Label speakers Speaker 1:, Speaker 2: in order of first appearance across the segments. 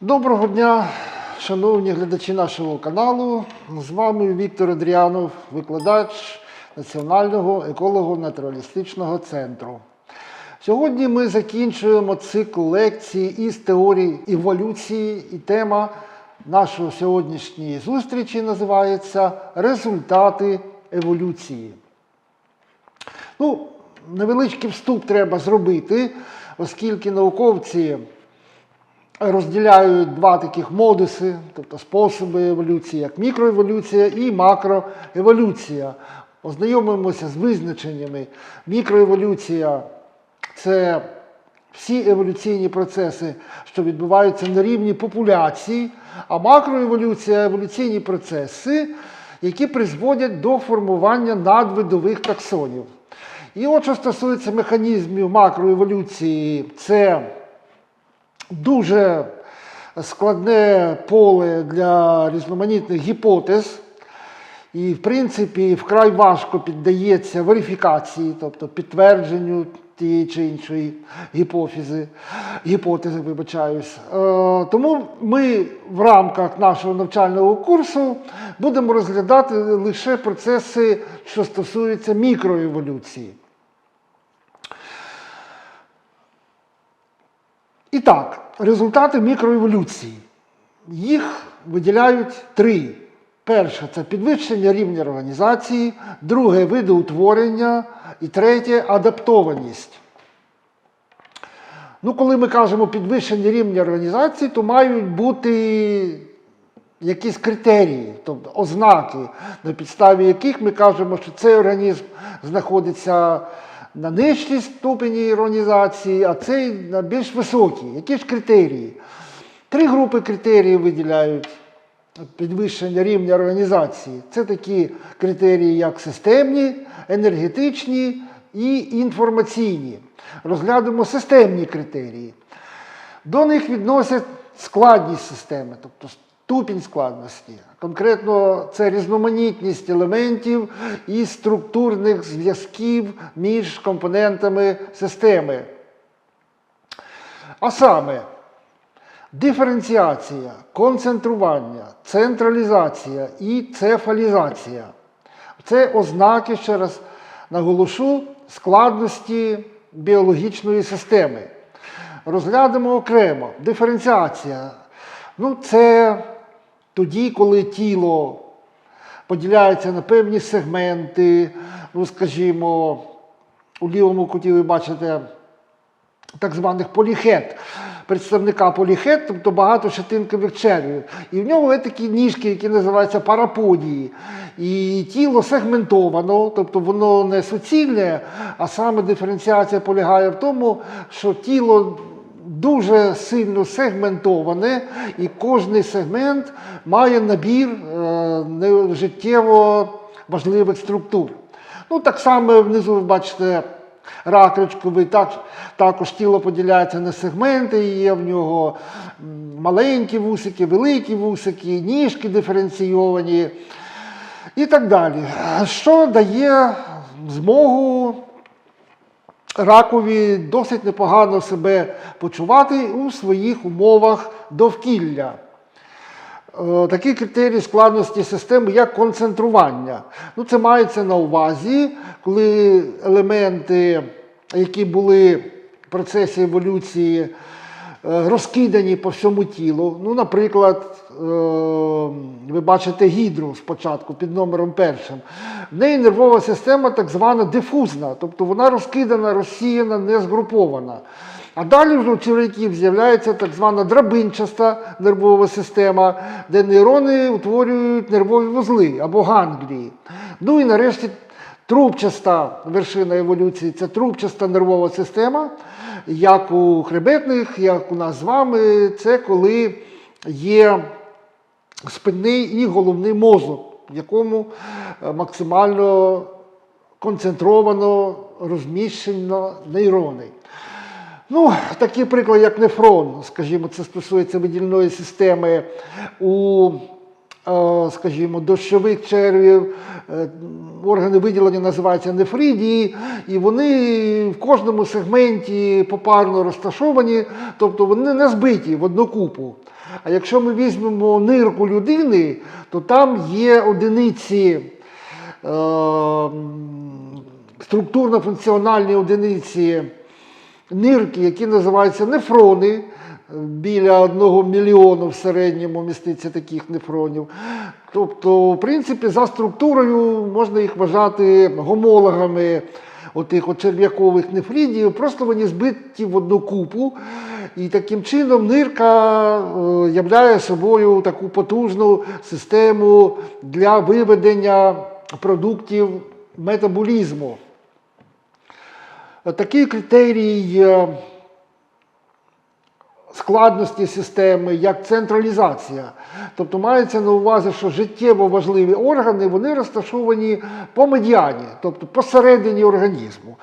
Speaker 1: Доброго дня, шановні глядачі нашого каналу. З вами Віктор Адріанов, викладач Національного еколого-натуралістичного центру. Сьогодні ми закінчуємо цикл лекцій із теорії еволюції, і тема нашої сьогоднішньої зустрічі називається Результати еволюції. Ну, невеличкий вступ треба зробити, оскільки науковці розділяють два таких модуси, тобто способи еволюції, як мікроеволюція і макроеволюція. Ознайомимося з визначеннями. Мікроеволюція це всі еволюційні процеси, що відбуваються на рівні популяції, а макроеволюція еволюційні процеси, які призводять до формування надвидових таксонів. І от що стосується механізмів макроеволюції, це дуже складне поле для різноманітних гіпотез. І, в принципі, вкрай важко піддається верифікації, тобто підтвердженню тієї чи іншої гіпофізи, гіпотези, вибачаюсь. Е, тому ми в рамках нашого навчального курсу будемо розглядати лише процеси, що стосуються мікроеволюції. І так, результати мікроеволюції. Їх виділяють три. Перше це підвищення рівня організації, друге видоутворення і третє адаптованість. Ну, коли ми кажемо підвищення рівня організації, то мають бути якісь критерії, тобто ознаки, на підставі яких ми кажемо, що цей організм знаходиться на нижчій ступені організації, а цей на більш високій. Які ж критерії? Три групи критеріїв виділяють підвищення рівня організації. Це такі критерії, як системні, енергетичні і інформаційні. Розглянемо системні критерії. До них відносять складність системи, тобто ступінь складності. Конкретно це різноманітність елементів і структурних зв'язків між компонентами системи. А саме диференціація, концентрування, централізація і цефалізація. Це ознаки, ще раз наголошу, складності біологічної системи. Розглянемо окремо. Диференціація. Ну, це тоді, коли тіло поділяється на певні сегменти, ну, скажімо, у лівому куті ви бачите так званих поліхет, представника поліхет, тобто багато багатошатинкових червів. І в нього є такі ніжки, які називаються параподії. І тіло сегментовано, тобто воно не суцільне, а саме диференціація полягає в тому, що тіло дуже сильно сегментоване, і кожний сегмент має набір е, життєво важливих структур. Ну, так само внизу ви бачите ракричковий, так, також тіло поділяється на сегменти, і є в нього маленькі вусики, великі вусики, ніжки диференційовані і так далі. Що дає змогу ракові досить непогано себе почувати у своїх умовах довкілля. Е, Такі критерії складності системи, як концентрування. Ну, Це мається на увазі, коли елементи, які були в процесі еволюції, розкидані по всьому тілу. Ну, Наприклад, е, ви бачите гідру спочатку під номером першим. В неї нервова система так звана дифузна, тобто вона розкидана, розсіяна, не згрупована. А далі вже у чоловіків з'являється так звана драбинчаста нервова система, де нейрони утворюють нервові вузли або ганглії. Ну і нарешті трубчаста вершина еволюції це трубчаста нервова система, як у хребетних, як у нас з вами, це коли є спинний і головний мозок, в якому е, максимально концентровано розміщено нейрони. Ну, такий приклад, як нефрон, скажімо, це стосується видільної системи у скажімо, дощових червів, е, органи виділення називаються нефридії, і вони в кожному сегменті попарно розташовані, тобто вони не збиті в одну купу. А якщо ми візьмемо нирку людини, то там є одиниці. е, Структурно-функціональні одиниці нирки, які називаються нефрони. Біля одного мільйону в середньому міститься таких нефронів. Тобто, в принципі, за структурою можна їх вважати гомологами отих от черв'якових нефридів, просто вони збиті в одну купу. І таким чином нирка е, являє собою таку потужну систему для виведення продуктів метаболізму. Такий критерій е, складності системи, як централізація. Тобто мається на увазі, що життєво важливі органи вони розташовані по медіані, тобто посередині організму.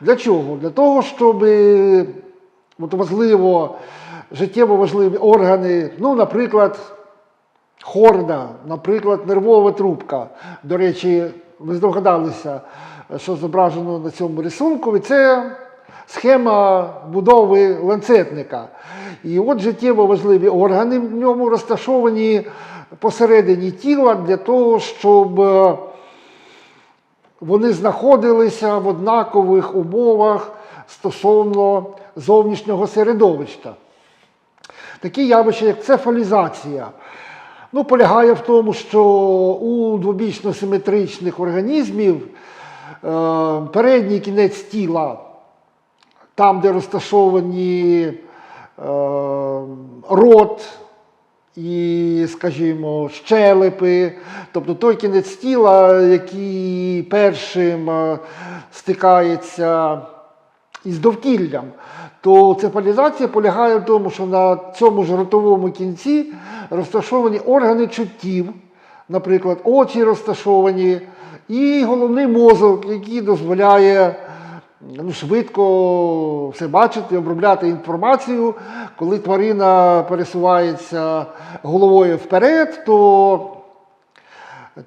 Speaker 1: Для чого? Для того, щоб от важливо, життєво важливі органи, ну, наприклад, хорда, наприклад, нервова трубка. До речі, ви здогадалися, що зображено на цьому рисунку, і це схема будови ланцетника. І от життєво важливі органи в ньому розташовані посередині тіла для того, щоб е, вони знаходилися в однакових умовах стосовно зовнішнього середовища. Такі явища, як цефалізація, ну, полягає в тому, що у двобічно симетричних організмів е, передній кінець тіла, там, де розташовані е, рот і, скажімо, щелепи, тобто той кінець тіла, який першим е, стикається із довкіллям, то цефалізація полягає в тому, що на цьому ж ротовому кінці розташовані органи чуттів, наприклад, очі розташовані, і головний мозок, який дозволяє ну, швидко все бачити, обробляти інформацію. Коли тварина пересувається головою вперед, то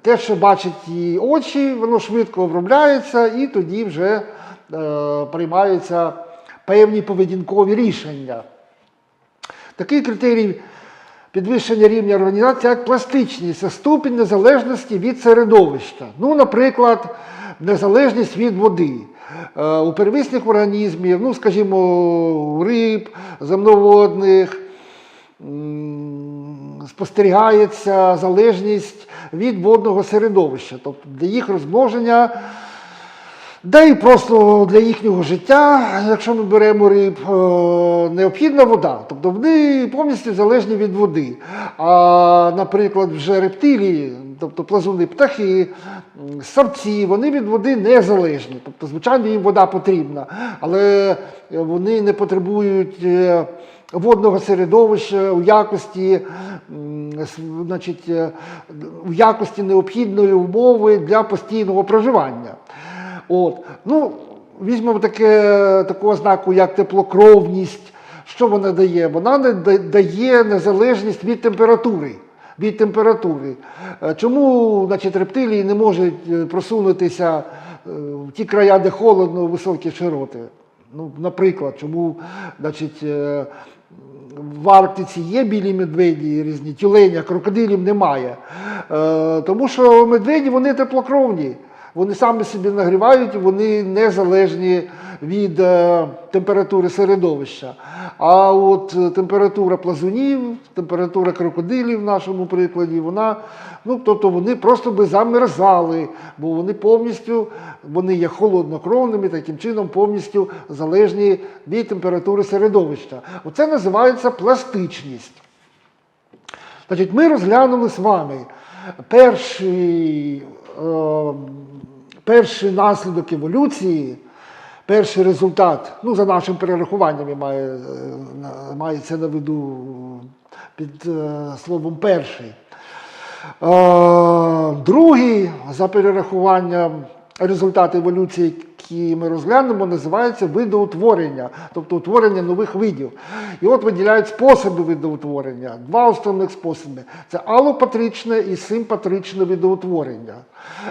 Speaker 1: те, що бачать її очі, воно швидко обробляється, і тоді вже е, приймаються певні поведінкові рішення. Такий критерій підвищення рівня організації, як пластичність, це ступінь незалежності від середовища. Ну, наприклад, незалежність від води. Е, У первісних організмів, ну, скажімо, у риб, земноводних, спостерігається залежність від водного середовища. Тобто для їх розмноження, да і просто для їхнього життя, якщо ми беремо риб, е, необхідна вода. Тобто вони повністю залежні від води. А, наприклад, вже рептилії, тобто плазуни птахи, м, савці, вони від води не залежні. Тобто, звичайно, їм вода потрібна, але вони не потребують. е, Водного середовища у якості, значить, е, у якості необхідної умови для постійного проживання. От. Ну, візьмемо таке, таку ознаку, як теплокровність. Що вона дає? Вона не дає незалежність від температури. Від температури. Е, Чому значить, рептилії не можуть е, просунутися е, в ті края, де холодно, високі широти? Ну, наприклад, чому значить, в Арктиці є білі медведі різні, тюленя, крокодилів немає. Тому що медведі вони теплокровні. Вони самі собі нагрівають, вони не залежні від е, температури середовища. А от е, температура плазунів, температура крокодилів в нашому прикладі, вона, ну, тобто вони просто би замерзали, бо вони повністю вони є холоднокровними, таким чином повністю залежні від температури середовища. Оце називається пластичність. Значить, ми розглянули з вами перший, перший наслідок еволюції, перший результат, ну, за нашим перерахуванням я маю, е, на- мається виду під е, словом перший. Е, другий, за перерахуванням результат еволюції які ми розглянемо, називається видоутворення, тобто утворення нових видів. І от виділяють способи видоутворення. Два основних способи: це алопатричне і симпатричне видоутворення.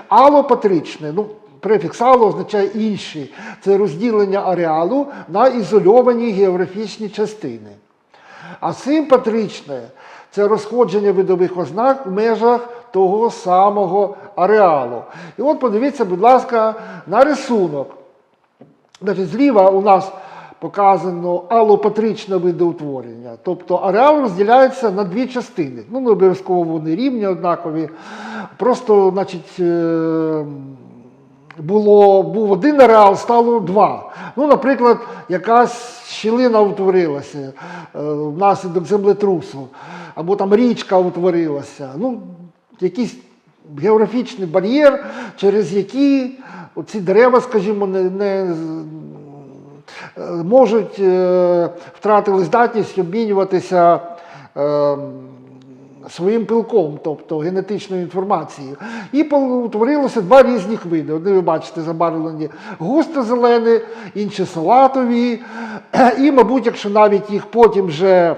Speaker 1: Алопатричне, ну, префікс ало означає інший. Це розділення ареалу на ізольовані географічні частини. А симпатричне це розходження видових ознак в межах того самого ареалу. І от подивіться, будь ласка, на рисунок. Значить, зліва у нас показано алопатричне видоутворення. Тобто ареал розділяється на дві частини. Ну, не обов'язково вони рівні, однакові. Просто, значить, е, було, був один ареал, стало два. Ну, наприклад, якась щілина утворилася е, внаслідок землетрусу, або там річка утворилася. Ну, якийсь географічний бар'єр, через який оці дерева, скажімо, не, не е, можуть е, втратили здатність обмінюватися. е, своїм пилком, тобто генетичною інформацією. І утворилося два різних види. Одні, ви бачите, забарвлені густо зелені, інші салатові. І, мабуть, якщо навіть їх потім вже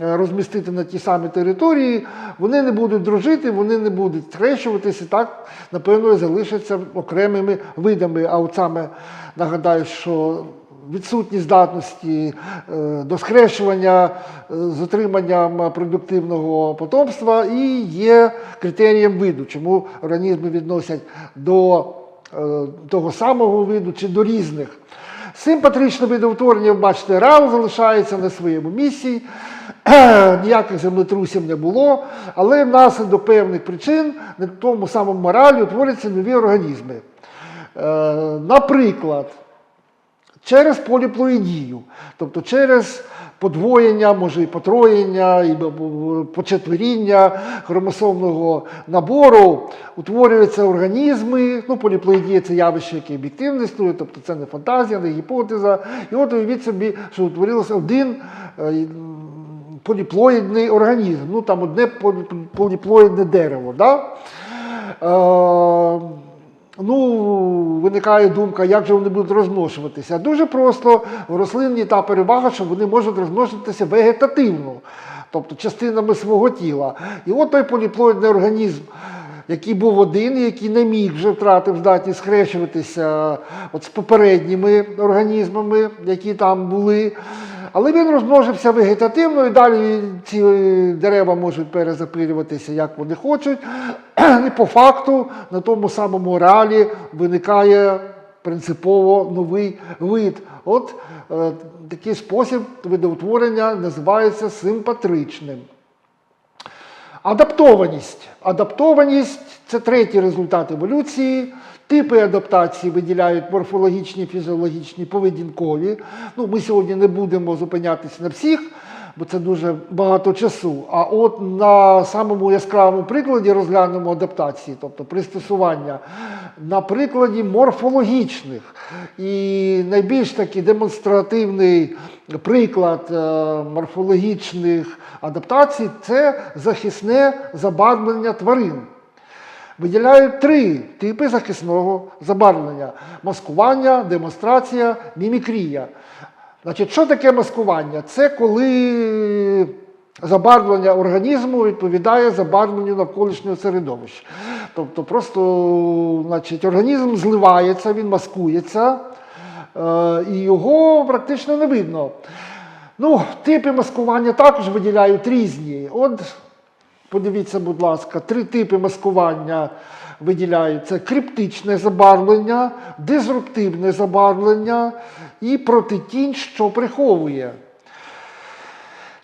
Speaker 1: розмістити на ті самі території, вони не будуть дружити, вони не будуть схрещуватися, так, напевно, залишаться окремими видами. А от саме нагадаю, що відсутність здатності е, до схрещування е, з отриманням продуктивного потомства і є критерієм виду, чому організми відносять до е, того самого виду чи до різних. Симпатричне видоутворення, бачите, рау залишається на своєму місці, ніяких землетрусів не було, але внаслідок певних причин на тому самому моралі утворюються нові організми. Е, Наприклад, через поліплоїдію, тобто через подвоєння, може і потроєння, і почетверіння хромосомного набору утворюються організми. Ну, поліплоїдія це явище, яке об'єктивно існує, тобто це не фантазія, не гіпотеза. І от уявіть собі, що утворився один е, поліплоїдний організм, ну там одне полі- поліплоїдне дерево. Да? Е, Ну, виникає думка, як же вони будуть розмножуватися. Дуже просто в рослин є та перевага, що вони можуть розмножуватися вегетативно, тобто частинами свого тіла. І от той поліплоїдний організм, який був один, який не міг вже втратив здатність схрещуватися от з попередніми організмами, які там були. Але він розмножився вегетативно, і далі ці дерева можуть перезапилюватися, як вони хочуть. І по факту на тому самому реалі виникає принципово новий вид. От е, такий спосіб видоутворення називається симпатричним. Адаптованість. Адаптованість це третій результат еволюції. Типи адаптації виділяють морфологічні, фізіологічні, поведінкові. Ну, ми сьогодні не будемо зупинятися на всіх, бо це дуже багато часу. А от на самому яскравому прикладі розглянемо адаптації, тобто пристосування на прикладі морфологічних. І найбільш такий демонстративний приклад е, морфологічних адаптацій це захисне забарвлення тварин. Виділяють три типи захисного забарвлення: маскування, демонстрація, мімікрія. Значить, що таке маскування? Це коли забарвлення організму відповідає забарвленню навколишнього середовища. Тобто просто значить, організм зливається, він маскується, е, і його практично не видно. Ну, типи маскування також виділяють різні. От Подивіться, будь ласка, три типи маскування виділяють: це криптичне забарвлення, дизруптивне забарвлення і протитінь, що приховує.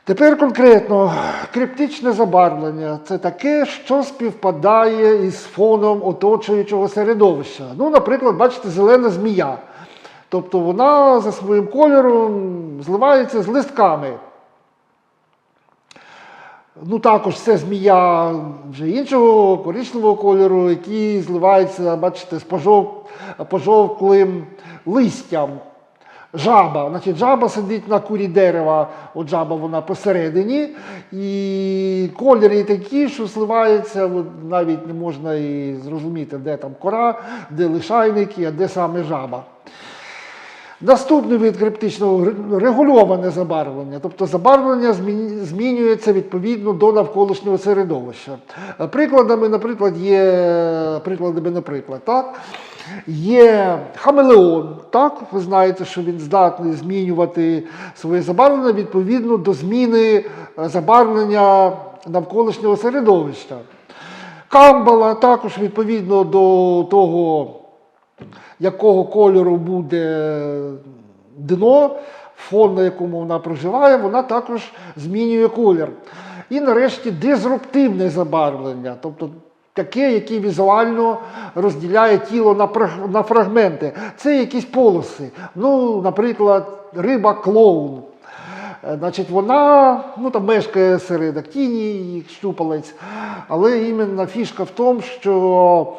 Speaker 1: Тепер конкретно криптичне забарвлення це таке, що співпадає із фоном оточуючого середовища. Ну, наприклад, бачите, зелена змія. Тобто вона за своїм кольором зливається з листками. Ну, також це змія вже іншого коричневого кольору, які зливаються, бачите, з пожов... пожовклим листям. Жаба, значить, жаба сидить на курі дерева, от жаба вона посередині, і кольори такі, що сливаються, от навіть не можна і зрозуміти, де там кора, де лишайники, а де саме жаба. Наступний вид криптичного регульоване забарвлення, тобто забарвлення змінюється відповідно до навколишнього середовища. Прикладами, наприклад, є прикладами, наприклад, так. Є хамелеон, так, ви знаєте, що він здатний змінювати своє забарвлення відповідно до зміни е, забарвлення навколишнього середовища. Камбала також відповідно до того, якого кольору буде дно, фон, на якому вона проживає, вона також змінює колір. І нарешті дизруптивне забарвлення, тобто таке, яке візуально розділяє тіло на, фрагменти. Це якісь полоси. Ну, наприклад, риба клоун. Е, Значить, вона ну, там мешкає серед актіній, щупалець, але іменно фішка в тому, що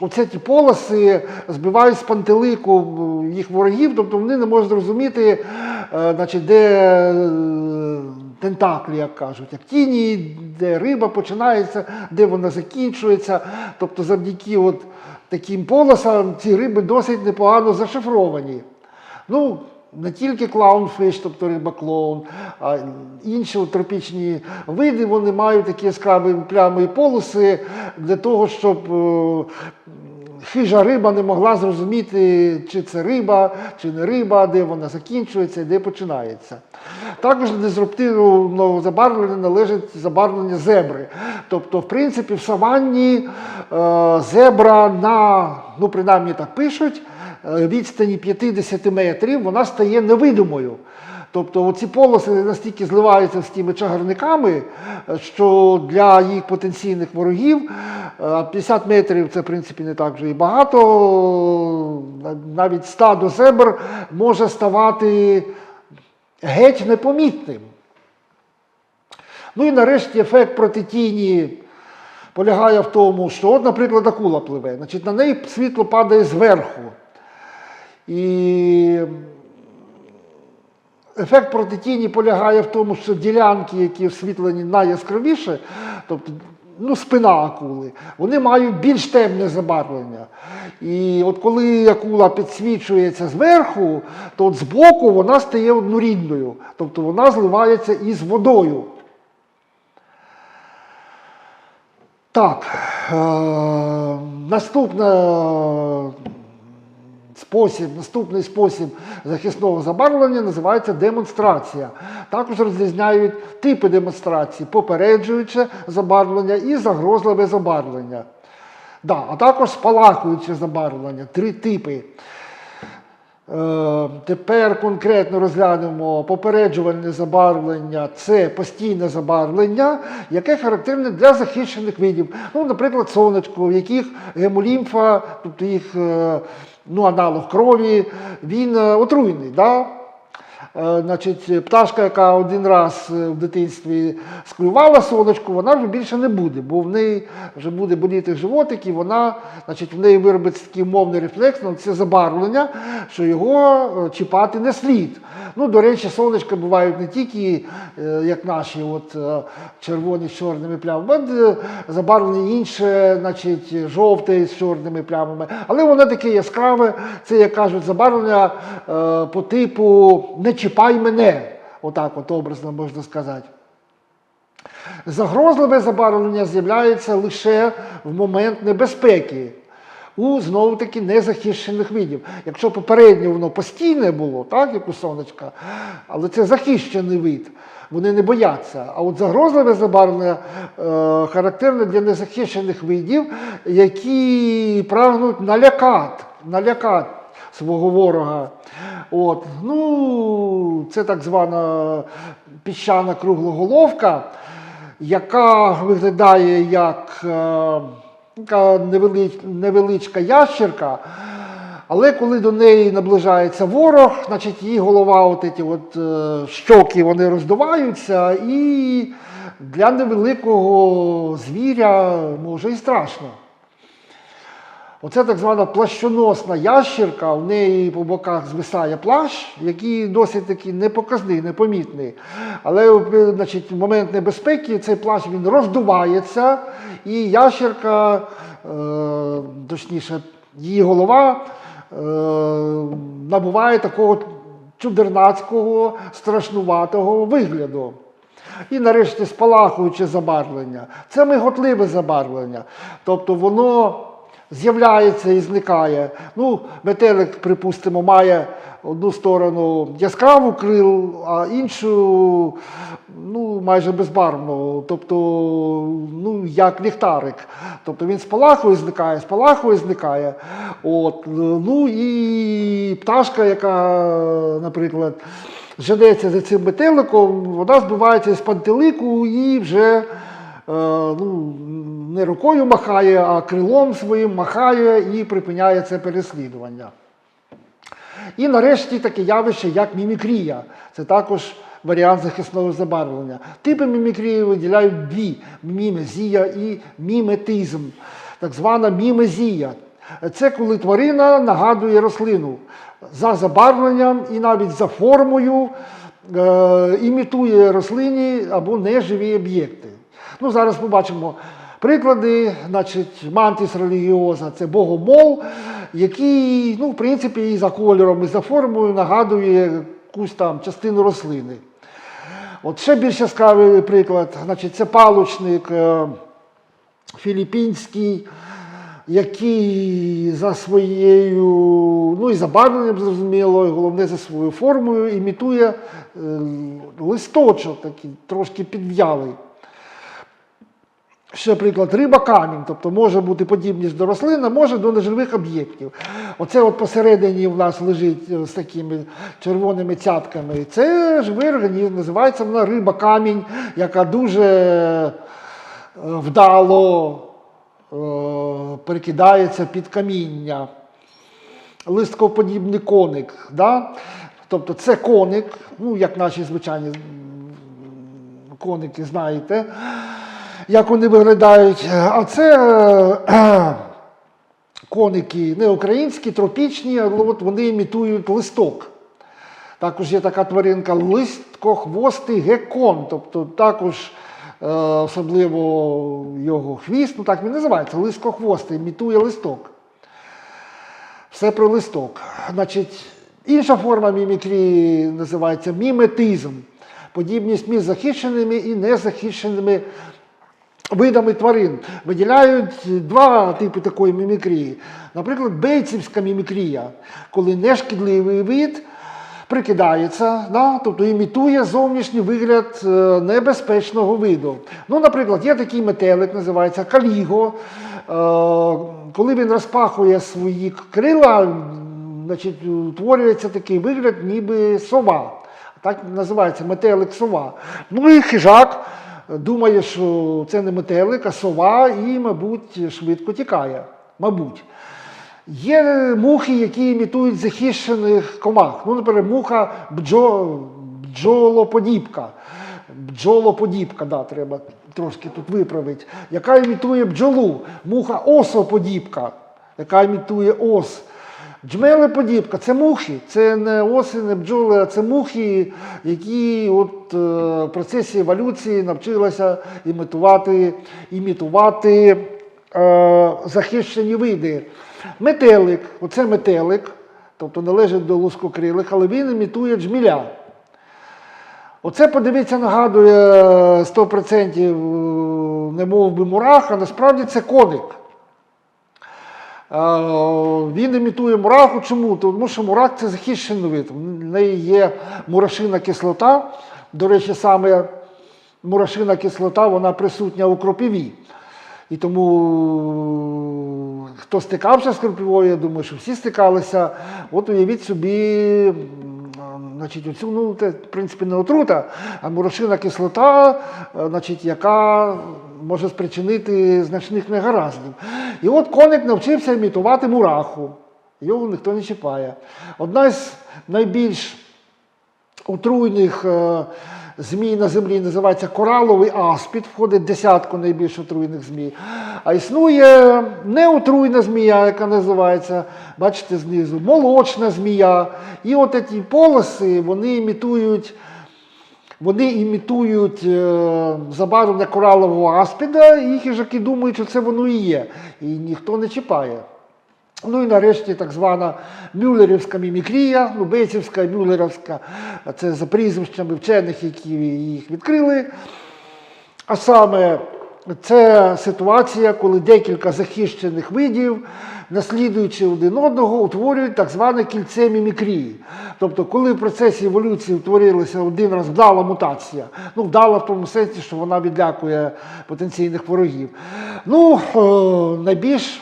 Speaker 1: оці ті полоси збивають з пантелику їх ворогів, тобто вони не можуть зрозуміти, е, значить, де е, тентаклі, як кажуть, актінії, де риба починається, де вона закінчується. Тобто завдяки от таким полосам ці риби досить непогано зашифровані. Ну, не тільки клаунфіш, тобто риба-клоун, а інші тропічні види, вони мають такі яскраві плями і полоси для того, щоб е, хижа риба не могла зрозуміти, чи це риба, чи не риба, де вона закінчується і де починається. Також до дизруптивного забарвлення належить забарвлення зебри. Тобто, в принципі, в саванні е, зебра на, ну принаймні так пишуть, е, відстані 50 метрів вона стає невидимою. Тобто ці полоси настільки зливаються з тими чагарниками, е, що для їх потенційних ворогів е, 50 метрів це в принципі не так вже і багато. Навіть стадо зебр може ставати геть непомітним. Ну і нарешті ефект протитіні полягає в тому, що, от, наприклад, акула пливе, значить, на неї світло падає зверху. І ефект протитіні полягає в тому, що ділянки, які освітлені найяскравіше, тобто ну, спина акули, вони мають більш темне забарвлення. І от коли акула підсвічується зверху, то от збоку вона стає однорідною, тобто вона зливається із водою. Так, е, наступна спосіб, наступний спосіб захисного забарвлення називається демонстрація. Також розрізняють типи демонстрації: попереджуюче забарвлення і загрозливе забарвлення. Да, а також спалахуюче забарвлення, три типи. Е, Тепер конкретно розглянемо попереджувальне забарвлення це постійне забарвлення, яке характерне для захищених видів. Ну, наприклад, сонечко, в яких гемолімфа, тобто їх е, ну, аналог крові, він е, отруйний. Да? Е, Значить, пташка, яка один раз е, в дитинстві склювала сонечко, вона вже більше не буде, бо в неї вже буде боліти животик, і вона, значить, в неї виробиться такий умовний рефлекс на це забарвлення, що його е, чіпати не слід. Ну, до речі, сонечка бувають не тільки, як наші, от червоні з чорними плямами, а забарвлення інше, значить, жовте з чорними плямами. Але воно таке яскраве, це, як кажуть, забарвлення по типу не чіпай мене. Отак, от образно можна сказати. Загрозливе забарвлення з'являється лише в момент небезпеки у знову таки незахищених видів. Якщо попередньо воно постійне було, так, як у сонечка, але це захищений вид, вони не бояться. А от загрозливе забарвлення е, характерне для незахищених видів, які прагнуть налякати, налякати свого ворога. От. Ну, це так звана піщана круглоголовка, яка виглядає як е, невелич, невеличка ящерка. Але коли до неї наближається ворог, значить її голова, от ці от, е, щоки вони роздуваються, і для невеликого звіря може і страшно. Оце так звана плащоносна ящірка, в неї по боках звисає плащ, який досить такий непоказний, непомітний. Але значить, в момент небезпеки цей плащ він роздувається, і ящірка, е, точніше, її голова е, набуває такого чудернацького, страшнуватого вигляду. І нарешті спалахуюче забарвлення. Це миготливе забарвлення. Тобто воно з'являється і зникає. Ну, метелик, припустимо, має одну сторону яскраву крил, а іншу ну, майже безбарвну, тобто ну, як ліхтарик. Тобто він спалахує, зникає, спалахує, зникає. От, ну і пташка, яка, наприклад, женеться за цим метеликом, вона збивається з пантелику і вже ну, не рукою махає, а крилом своїм махає і припиняє це переслідування. І нарешті таке явище, як мімікрія. Це також варіант захисного забарвлення. Типи мімікрії виділяють дві мімезія і міметизм, так звана мімезія. Це коли тварина нагадує рослину за забарвленням і навіть за формою е, імітує рослині або неживі об'єкти. Ну, зараз побачимо приклади. Значить, мантис релігіоза це богомол, який, ну, в принципі, і за кольором, і за формою нагадує якусь там частину рослини. От ще більш яскравий приклад, значить, це палучник е, філіппінський, який за своєю, ну і забарвленням, зрозуміло, і головне за своєю формою імітує е, листочок, такий трошки підв'ялий. Ще приклад, риба камінь, тобто може бути подібність до рослин, а може до неживих об'єктів. Оце от посередині в нас лежить е, з такими червоними цятками. Це живий організм, називається вона риба камінь, яка дуже е, вдало е, перекидається під каміння. Листкоподібний коник. Да? Тобто це коник, ну як наші звичайні коники, знаєте як вони виглядають. А це е, коники не українські, тропічні, але от вони імітують листок. Також є така тваринка листкохвостий геккон, тобто також е, особливо його хвіст, ну так він називається, листкохвостий, імітує листок. Все про листок. Значить, інша форма мімікрії називається міметизм. Подібність між захищеними і незахищеними видами тварин. Виділяють два типи такої мімікрії. Наприклад, бейцівська мімікрія, коли нешкідливий вид прикидається, да, тобто імітує зовнішній вигляд е, небезпечного виду. Ну, наприклад, є такий метелик, називається каліго. Е, Коли він розпахує свої крила, значить, утворюється такий вигляд, ніби сова. Так називається метелик сова. Ну і хижак думає, що це не метелик, а сова, і, мабуть, швидко тікає. Мабуть. Є мухи, які імітують захищених комах. Ну, наприклад, муха бджо, бджолоподібка. Бджолоподібка, да, треба трошки тут виправити, яка імітує бджолу. Муха осоподібка, яка імітує ос. Джмелеподібка це мухи, це не оси, не бджоли, а це мухи, які от, е, в процесі еволюції навчилися імітувати, імітувати е, захищені види. Метелик, оце метелик, тобто належить до лускокрилих, але він імітує джміля. Оце, подивіться, нагадує 100% не мов би мурах, а насправді це коник. Він імітує мураху. Чому? Тому що мурах це захищений вид. В неї є мурашина кислота. До речі, саме мурашина кислота вона присутня у кропіві. І тому хто стикався з кропівою, я думаю, що всі стикалися. От уявіть собі, значить, оцю, ну, це, в принципі, не отрута, а мурашина кислота, е, значить, яка може спричинити значних негараздів. І от коник навчився імітувати мураху. Його ніхто не чіпає. Одна з найбільш отруйних е, змій на землі називається кораловий аспід, входить в десятку найбільш отруйних змій. А існує неотруйна змія, яка називається, бачите, знизу, молочна змія. І от ці полоси вони імітують. Вони імітують е, забарвлення коралового аспіда, і хижаки думають, що це воно і є. І ніхто не чіпає. Ну і нарешті так звана мюллерівська мімікрія, бейцівська, мюллерівська, це за прізвищами вчених, які їх відкрили. А саме це ситуація, коли декілька захищених видів, наслідуючи один одного, утворюють так зване кільце мімікрії. Тобто, коли в процесі еволюції утворилася один раз вдала мутація, ну вдала в тому сенсі, що вона відлякує потенційних ворогів. Ну, е, найбільш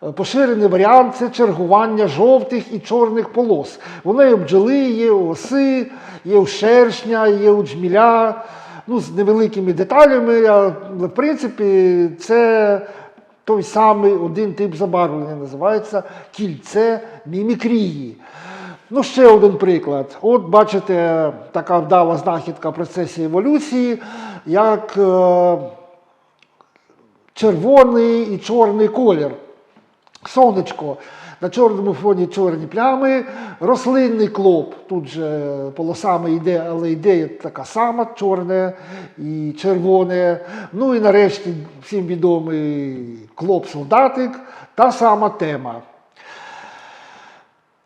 Speaker 1: Поширений варіант це чергування жовтих і чорних полос. Воно є у бджоли, є у оси, є у шершня, є у джміля, ну, з невеликими деталями, але в принципі це той самий один тип забарвлення, називається кільце мімікрії. Ну, ще один приклад. От бачите, така вдала знахідка в процесі еволюції, як е, червоний і чорний колір. Сонечко. На чорному фоні чорні плями, рослинний клоп. Тут же полосами йде, але йде така сама, чорне і червоне. Ну і нарешті всім відомий клоп-солдатик, та сама тема.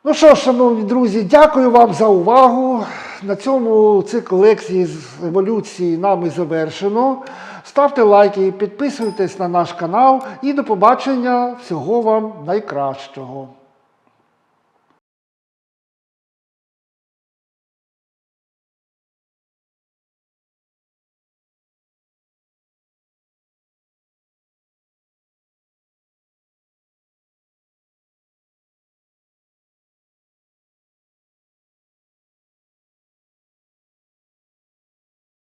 Speaker 1: Ну що ж, шановні друзі, дякую вам за увагу. На цьому цикл лекцій з еволюції нами завершено. Ставте лайки, підписуйтесь на наш канал і до побачення. Всього вам найкращого.